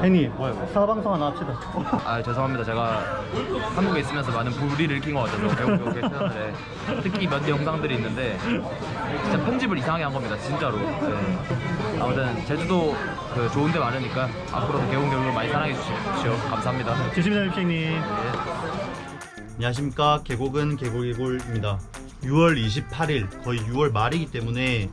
형님 뭐야, 뭐야? 사방송 하나 합시다. 아 죄송합니다. 제가 한국에 있으면서 많은 불이를 일으킨 것 같아서 배우 배우 채널에 특히 몇 영상들이 있는데 진짜 편집을 이상하게 한 겁니다 진짜로. 네. 아무튼 제주도 그 좋은 데 많으니까 앞으로도 개운개운을 많이 사랑해 주십시오. 감사합니다. 조심히 다니십시오 형님. 네. 안녕하십니까. 계곡은 계곡계곡입니다. 6월 28일 거의 6월 말이기 때문에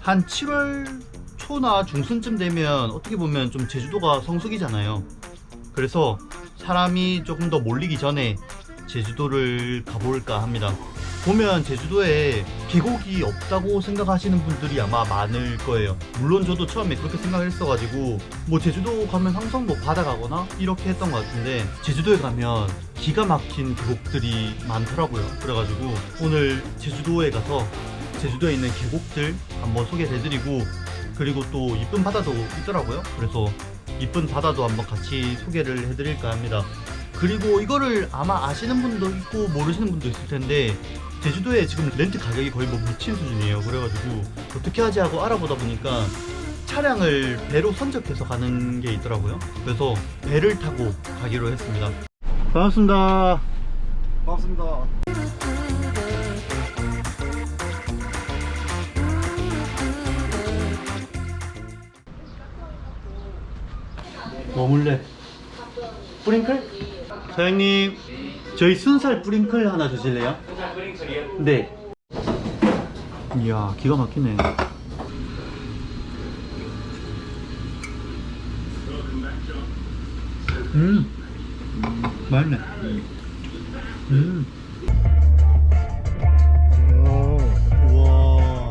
한 7월 초나 중순쯤 되면 어떻게 보면 좀 제주도가 성수기잖아요. 그래서 사람이 조금 더 몰리기 전에 제주도를 가볼까 합니다. 보면 제주도에 계곡이 없다고 생각하시는 분들이 아마 많을 거예요. 물론 저도 처음에 그렇게 생각을 했어가지고 뭐 제주도 가면 항상 뭐 바다 가거나 이렇게 했던 것 같은데 제주도에 가면 기가 막힌 계곡들이 많더라고요. 그래가지고 오늘 제주도에 가서 제주도에 있는 계곡들 한번 소개해드리고 그리고 또 이쁜 바다도 있더라고요. 그래서 이쁜 바다도 한번 같이 소개를 해드릴까 합니다. 그리고 이거를 아마 아시는 분도 있고 모르시는 분도 있을 텐데 제주도에 지금 렌트 가격이 거의 뭐 미친 수준이에요. 그래가지고 어떻게 하지 하고 알아보다 보니까 차량을 배로 선적해서 가는 게 있더라고요. 그래서 배를 타고 가기로 했습니다. 반갑습니다. 반갑습니다. 머물래. 뿌링클? 사장님 저희 순살 뿌링클 하나 주실래요? 순살 뿌링클이요? 네. 이야 기가 막히네. 음 맛있네. 음. 우와.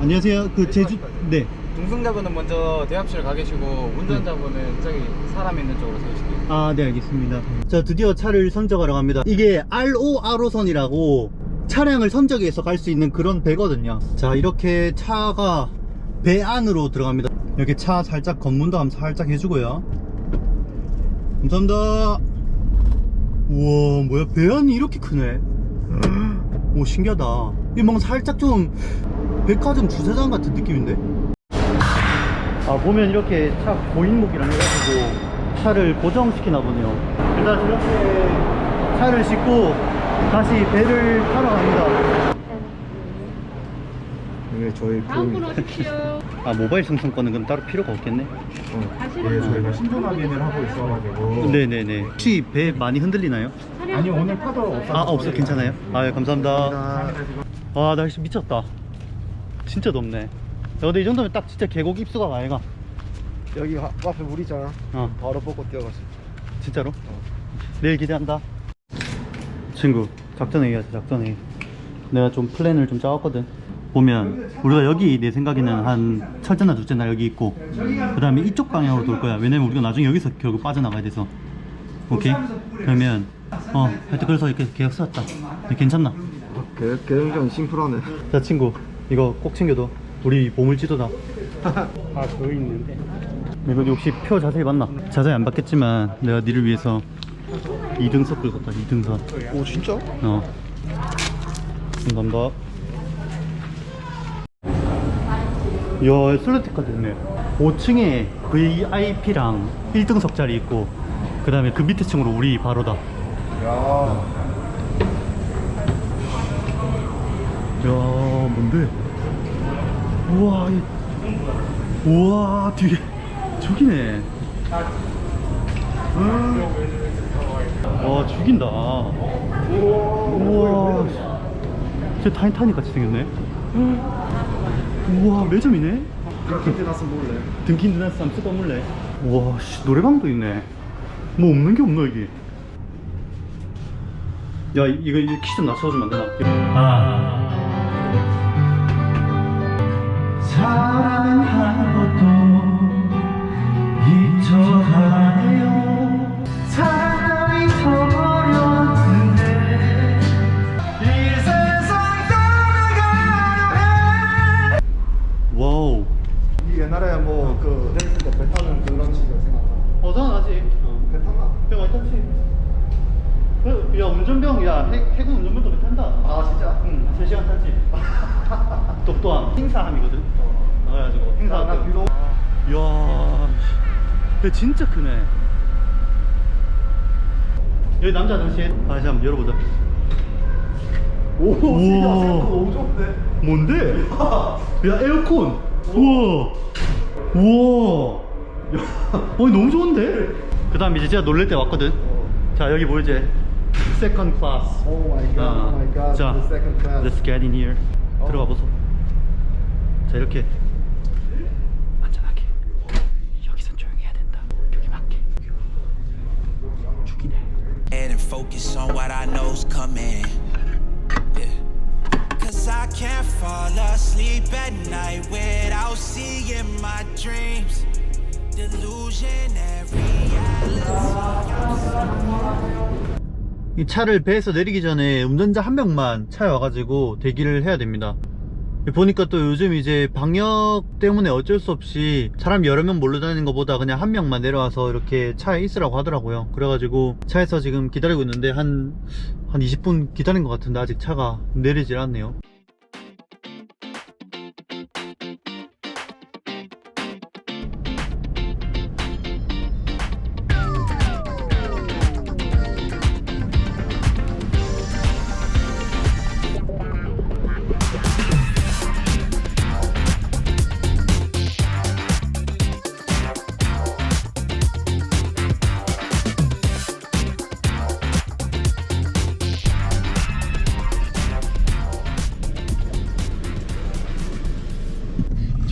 안녕하세요. 그 제주 네 동승자분은 먼저 대합실 가 계시고 운전자분은 저기 사람 있는 쪽으로 세우실게요. 아, 네, 알겠습니다. 자, 드디어 차를 선적하러 갑니다. 이게 ROR호선이라고 차량을 선적해서 갈 수 있는 그런 배거든요. 자, 이렇게 차가 배 안으로 들어갑니다. 이렇게 차 살짝 검문도 한번 살짝 해주고요. 감사합니다. 우와, 뭐야, 배 안이 이렇게 크네. 오, 신기하다. 이 뭔가 살짝 좀 백화점 주차장 같은 느낌인데? 아 보면 이렇게 차 고인목이랑 해가지고 차를 고정시키나 보네요. 일단 이렇게 차를 싣고 다시 배를 타러 갑니다. 네, 저희 다음 분 오십시오. 아 모바일 승승권은 그럼 따로 필요가 없겠네? 네, 저희가 신분 확인을 하고 있어가지고. 네네네. 혹시 배 많이 흔들리나요? 아니 오늘 파도 없어. 아 없어 괜찮아요? 아 예, 감사합니다. 와 날씨 미쳤다. 진짜 덥네. 야, 근데 이 정도면 딱 진짜 계곡 입수가 아이가 여기 가- 앞에 물 있잖아. 어 바로 뽑고 뛰어가시. 진짜로? 내일 기대한다. 친구, 작전회의하자, 작전회의. 내가 좀 플랜을 좀 짜왔거든. 보면, 우리가 여기 내 생각에는 한 첫째 날, 둘째 날 여기 있고, 그 다음에 이쪽 방향으로 돌 거야. 왜냐면 우리가 나중에 여기서 결국 빠져나가야 돼서. 오케이? 그러면, 어, 하여튼 그래서 이렇게 계획 세웠다. 괜찮나? 개 개인적인 심플하네. 자, 친구, 이거 꼭 챙겨둬. 우리 보물지도다. 아, 그거 있는데. 이거 혹시 표 자세히 봤나? 자세히 안 봤겠지만, 내가 니를 위해서 2등석 긁었다, 2등석. 오 진짜? 어. 감사합니다. 이야, 솔루티까지 있네. 5층에 VIP랑 1등석 자리 있고, 그 다음에 그 밑에 층으로 우리 바로다. 야. 야, 뭔데? 우와, 이, 우와, 뒤에, 저기네. 와, 죽인다. 우와, 진짜 타이타닉 같이 생겼네. 우와, 매점이네? 등킨 드나스 한번 쓰고 물래. 우와, 씨, 노래방도 있네. 뭐 없는 게 없노, 이게. 야, 이- 이거, 이거 키좀 낮춰주면 안 되나? 아. 사 운전병 야 해, 해군 운전병도 배 탄다 아 진짜? 응 3시간 탔지 똑똑함 행사함이거든 그래가지고 행사 나 비록 이야 배 진짜 크네. 여기 남자 화장실. 다시 한번 열어보자. 오, 너무 좋은데? 뭔데? 야, 에어컨. 우와. 우와. 야, 어, 너무 좋은데? 그 다음 이제 제가 놀랄 때 왔거든. 자, 여기 보이지? Second class. Oh my god, oh my god, 자, the second class. let's get in here. 들어가 보소. 자, 이렇게. 안전하게. 여기선 조용히 해야 된다. 여기 맞게. 죽이네. head and focus on what I know's coming. Yeah. Cause I can't fall asleep at night without seeing my dreams. Delusionary 이 차를 배에서 내리기 전에 운전자 한 명만 차에 와가지고 대기를 해야 됩니다. 보니까 또 요즘 이제 방역 때문에 어쩔 수 없이 사람 여러 명 몰려 다니는 것보다 그냥 한 명만 내려와서 이렇게 차에 있으라고 하더라고요. 그래가지고 차에서 지금 기다리고 있는데 한, 한 20분 기다린 것 같은데 아직 차가 내리질 않네요.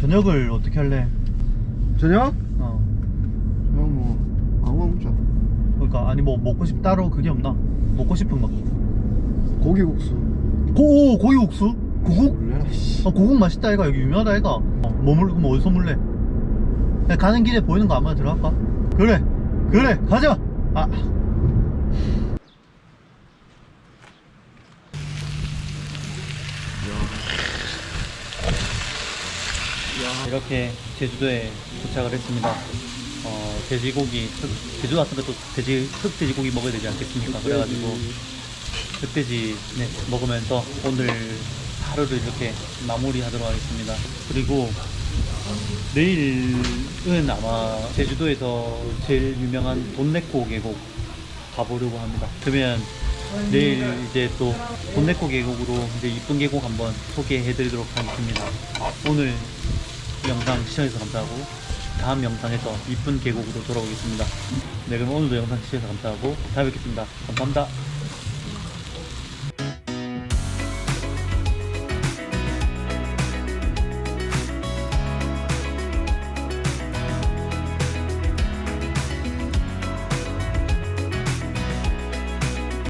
저녁을 어떻게 할래? 저녁? 어. 저녁 뭐 아무거나 먹자 그러니까 아니 뭐 먹고 싶 따로 그게 없나? 먹고 싶은 거. 고기국수 고 오, 고기국수? 고국? 아, 고국 맛있다 이가 여기 유명하다 이가. 어, 뭐 물, 그럼 어디서 물래? 가는 길에 보이는 거 아무나 들어갈까? 그래, 그래, 가자. 아. 이렇게 제주도에 도착을 했습니다. 어, 돼지고기, 흑, 제주 왔으면 또 돼지, 흑 돼지고기 먹어야 되지 않겠습니까? 그래가지고 흑돼지 네, 먹으면서 오늘 하루를 이렇게 마무리하도록 하겠습니다. 그리고 내일은 아마 제주도에서 제일 유명한 돈네코 계곡 가보려고 합니다. 그러면 내일 이제 또 돈네코 계곡으로 이제 이쁜 계곡 한번 소개해드리도록 하겠습니다. 오늘 영상 시청해주셔서 감사하고 다음 영상에서 이쁜 계곡으로 돌아오겠습니다. 네 그럼 오늘도 영상 시청해주셔서 감사하고 다음에 뵙겠습니다. 감사합니다.